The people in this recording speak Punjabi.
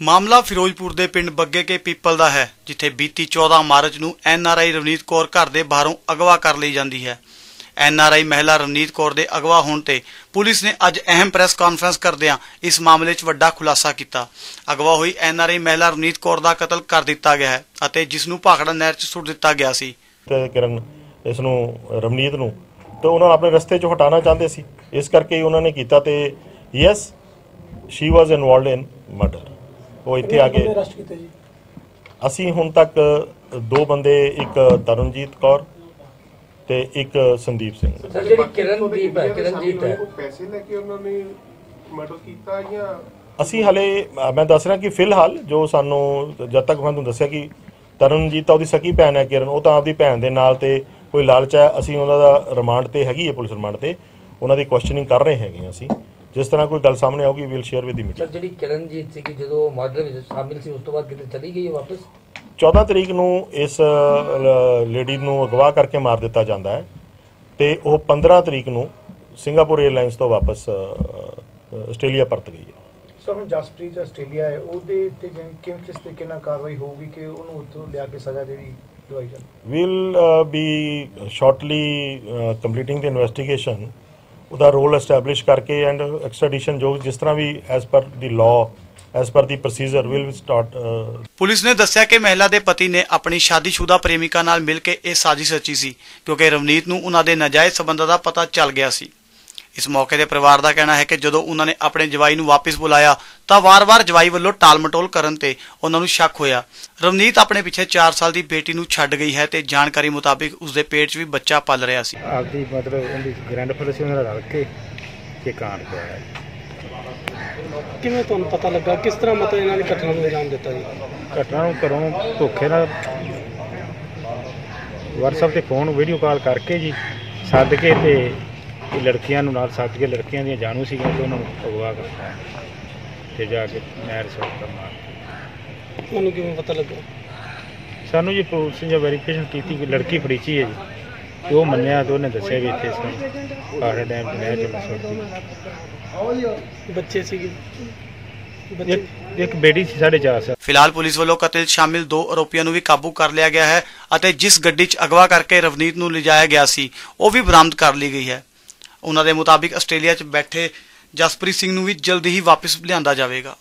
ਮਾਮਲਾ ਫਿਰੋਜ਼ਪੁਰ ਦੇ ਪਿੰਡ ਬੱਗੇ ਕੇ ਪੀਪਲ ਦਾ ਹੈ, ਜਿੱਥੇ ਬੀਤੀ 14 ਮਾਰਚ ਨੂੰ ਐਨਆਰਆਈ ਰਵਨੀਤ ਕੌਰ ਘਰ ਦੇ ਬਾਹਰੋਂ ਅਗਵਾ ਕਰ ਲਈ ਜਾਂਦੀ ਹੈ। ਐਨਆਰਆਈ ਮਹਿਲਾ ਰਵਨੀਤ ਕੌਰ ਦੇ ਅਗਵਾ ਹੋਣ ਤੇ ਪੁਲਿਸ ਨੇ ਅੱਜ ਅਹਿਮ ਪ੍ਰੈਸ ਕਾਨਫਰੰਸ ਕਰਦਿਆਂ ਇਸ ਮਾਮਲੇ 'ਚ ਵੱਡਾ ਖੁਲਾਸਾ ਕੀਤਾ। ਅਗਵਾ ਹੋਈ ਐਨਆਰਆਈ ਮਹਿਲਾ ਰਵਨੀਤ ਕੌਰ ਦਾ ਕਤਲ ਕਰ ਦਿੱਤਾ ਗਿਆ ਹੈ ਅਤੇ ਜਿਸ ਨੂੰ ਭਾਖੜਾ ਨਹਿਰ 'ਚ ਸੁੱਟ ਦਿੱਤਾ ਗਿਆ ਸੀ। ਤੇ ਇਸ ਨੂੰ ਰਮਨੀਤ ਨੂੰ, ਤੇ ਉਹਨਾਂ ਨੂੰ ਆਪਣੇ ਰਸਤੇ ਚੋਂ ਹਟਾਉਣਾ ਚਾਹੁੰਦੇ ਸੀ। ਇਸ ਕਰਕੇ ਉਹਨਾਂ ਨੇ ਕੀਤਾ ਤੇ yes she was involved in murder ਉਹ ਇੱਥੇ ਆ ਕੇ ਅਰੈਸਟ ਕੀਤੇ ਜੀ? ਅਸੀਂ ਹੁਣ ਤੱਕ ਦੋ ਬੰਦੇ ਇੱਕ ਤਰਨਜੀਤ ਕੌਰ ਤੇ ਇੱਕ ਸੰਦੀਪ ਸਿੰਘ। ਸਰ ਜਿਹੜੀ ਕਿਰਨਦੀਪ ਹੈ ਕਿਰਨਜੀਤ ਹੈ। ਪੈਸੇ ਲੈ ਕੇ ਉਹਨਾਂ ਨੇ ਮਰਡਰ ਕੀਤਾ ਜਾਂ ਅਸੀਂ ਹਲੇ ਮੈਂ ਦੱਸ ਰਿਹਾ ਕਿ ਫਿਲਹਾਲ ਜੋ ਸਾਨੂੰ ਜਦ ਤੱਕ ਮੈਂ ਤੁਹਾਨੂੰ ਦੱਸਿਆ ਕਿ ਤਰਨਜੀਤ ਤਾਂ ਉਹਦੀ ਸਕੀ ਭੈਣ ਹੈ ਕਿਰਨ ਉਹ ਤਾਂ ਆਪਦੀ ਭੈਣ ਦੇ ਨਾਲ ਤੇ ਕੋਈ ਲਾਲਚ ਹੈ। ਅਸੀਂ ਉਹਨਾਂ ਦਾ ਰਿਮਾਂਡ ਤੇ ਹੈਗੀ ਹੈ ਪੁਲਿਸ ਰਿਮਾਂਡ ਤੇ। ਉਹਨਾਂ ਦੀ ਕੁਐਸਚਨਿੰਗ ਕਰ ਰਹੇ ਹੈਗੇ ਹਾਂ ਅਸੀਂ। ਜਿਸ ਤਰ੍ਹਾਂ ਕੋਈ ਗੱਲ ਸਾਹਮਣੇ ਆਊਗੀ we'll share with the sir media ਜਿਹੜੀ ਕਿਰਨਜੀਤ ਸੀ ਕਿ ਜਦੋਂ ਮਰਡਰ ਵਿੱਚ ਸ਼ਾਮਿਲ ਸੀ ਉਸ ਤੋਂ ਬਾਅਦ ਕਿਤੇ ਚਲੀ ਗਈ ਹੈ ਵਾਪਸ? 14 ਤਰੀਕ ਨੂੰ ਇਸ ਲੇਡੀ ਨੂੰ ਅਗਵਾ ਕਰਕੇ ਮਾਰ ਦਿੱਤਾ ਜਾਂਦਾ ਹੈ ਤੇ ਉਹ 15 ਤਰੀਕ ਨੂੰ ਸਿੰਗਾਪੁਰ 에ਅਰਲਾਈਨਸ ਤੋਂ ਵਾਪਸ ਅ, ਆਸਟ੍ਰੇਲੀਆ ਪਰਤ ਗਈ ਹੈ। ਸਰ ਹੁਣ ਜਸਪ੍ਰੀਤ ਆਸਟ੍ਰੇਲੀਆ ਹੈ ਉਹਦੇ ਤੇ ਜਿਵੇਂ ਕਿਵੇਂ ਕਿਸ ਤਰੀਕੇ ਨਾਲ ਕਾਰਵਾਈ ਹੋਊਗੀ ਕਿ ਉਹਨੂੰ ਉੱਥੋਂ ਲਿਆ ਕੇ ਸਜ਼ਾ ਜਿਹੜੀ ਦਵਾਈ ਜਾਵੇ? We'll uh, be shortly uh, completing the investigation ਉਹਦਾ ਰੋਲ ਐਸਟੈਬਲਿਸ਼ ਕਰਕੇ ਐਂਡ ਐਕਸਟ੍ਰੈਡੀਸ਼ਨ ਜੋ ਜਿਸ ਤਰ੍ਹਾਂ ਵੀ as per the law as per the procedure will start police ਨੇ ਦੱਸਿਆ ਕਿ ਮਹਿਲਾ ਦੇ ਪਤੀ ਨੇ ਆਪਣੀ ਸ਼ਾਦੀशुदा ਪ੍ਰੇਮਿਕਾ ਨਾਲ ਮਿਲ ਕੇ ਇਹ ਸਾਜ਼ਿਸ਼ ਰਚੀ ਸੀ, ਕਿਉਂਕਿ ਰਵਨੀਤ ਨੂੰ ਉਹਨਾਂ ਦੇ ਨਾਜਾਇਜ਼ ਸਬੰਧਾਂ ਦਾ ਪਤਾ ਚੱਲ ਗਿਆ ਸੀ। ਇਸ ਮੌਕੇ ਤੇ ਪਰਿਵਾਰ ਦਾ ਕਹਿਣਾ ਹੈ ਕਿ ਜਦੋਂ ਉਹਨਾਂ ਨੇ ਆਪਣੇ ਜਵਾਈ ਨੂੰ ਵਾਪਸ ਬੁਲਾਇਆ ਤਾਂ ਵਾਰ-ਵਾਰ ਜਵਾਈ ਵੱਲੋਂ ਟਾਲ-ਮਟੋਲ ਕਰਨ ਤੇ ਉਹਨਾਂ ਨੂੰ ਸ਼ੱਕ ਹੋਇਆ। ਰਵਨੀਤ ਆਪਣੇ ਪਿੱਛੇ 4 ਸਾਲ ਦੀ ਬੇਟੀ ਨੂੰ ਛੱਡ ਗਈ ਹੈ ਤੇ ਜਾਣਕਾਰੀ ਮੁਤਾਬਿਕ ਉਸਦੇ ਪੇਟ 'ਚ ਵੀ ਬੱਚਾ ਪਲ ਰਿਹਾ ਸੀ। ਆਪਦੀ ਮਤਲਬ ਉਹਦੀ ਗ੍ਰੈਂਡਫਾਦਰ ਸੀ ਉਹਨਾਂ ਨਾਲ ਰਲ ਕੇ ਇਹ ਕਾਂਡ ਹੋਇਆ ਹੈ। ਕਿਵੇਂ ਤੁਹਾਨੂੰ ਪਤਾ ਲੱਗਾ? ਕਿਸ ਤਰ੍ਹਾਂ ਮਤਲਬ ਇਹਨਾਂ ਨੇ ਘਟਨਾ ਨੂੰ ਅੰਜਾਮ ਦਿੱਤਾ ਜੀ? ਘਟਨਾ ਨੂੰ ਘਰੋਂ ਧੋਖੇ ਨਾਲ WhatsApp ਤੇ ਫੋਨ ਵੀਡੀਓ ਕਾਲ ਕਰਕੇ ਜੀ ਸੱਦ ਕੇ ਤੇ ਇਹ ਲੜਕੀਆਂ ਨੂੰ ਨਾਲ ਸੱਦ ਕੇ ਲੜਕੀਆਂ ਦੀਆਂ ਜਾਣੂ ਸੀਗੀਆਂ ਤੇ ਉਹਨਾਂ ਨੂੰ ਅਗਵਾ ਕਰਤਾ ਤੇ ਜਾ ਕੇ ਨਹਿਰ ਸੁੱਟ ਮਾਰ ਤੁਹਾਨੂੰ ਕਿਵੇਂ ਪਤਾ ਲੱਗਾ? ਸਾਨੂੰ ਜੀ ਪੁਲਿਸ ਨੇ ਵੈਰੀਫਿਕੇਸ਼ਨ ਕੀਤੀ ਕਿ ਲੜਕੀ ਫੜੀਚੀ ਹੈ ਜੀ ਤੇ ਉਹ ਮੰਨਿਆ ਤੇ ਉਹਨੇ ਦੱਸਿਆ ਵੀ ਇੱਥੇ ਇਸ ਪਾੜੇ ਡੈਮ ਤੇ ਨਹਿਰ ਚ ਸੁੱਟਦੀ ਬੱਚੇ ਸੀਗੇ। ਬੱਚੇ ਇੱਕ ਇੱਕ ਬੇਟੀ ਸੀ 4.5 ਸਾਲ। ਫਿਲਹਾਲ ਪੁਲਿਸ ਵੱਲੋਂ ਕਤਲ ਸ਼ਾਮਿਲ ਦੋ ਆਰੋਪੀਆਂ ਨੂੰ ਵੀ ਕਾਬੂ ਕਰ ਲਿਆ ਗਿਆ ਹੈ ਅਤੇ ਜਿਸ ਗੱਡੀ 'ਚ ਅਗਵਾ ਕਰਕੇ ਰਵਨੀਤ ਨੂੰ ਲਿਜਾਇਆ ਗਿਆ ਸੀ ਉਹ ਵੀ ਬਰਾਮਦ ਕਰ ਲਈ ਗਈ ਹੈ। ਉਹਨਾਂ ਦੇ ਮੁਤਾਬਿਕ ਆਸਟ੍ਰੇਲੀਆ 'ਚ ਬੈਠੇ ਜਸਪ੍ਰੀਤ ਸਿੰਘ ਨੂੰ ਵੀ ਜਲਦੀ ਹੀ ਵਾਪਸ ਲਿਆਂਦਾ ਜਾਵੇਗਾ।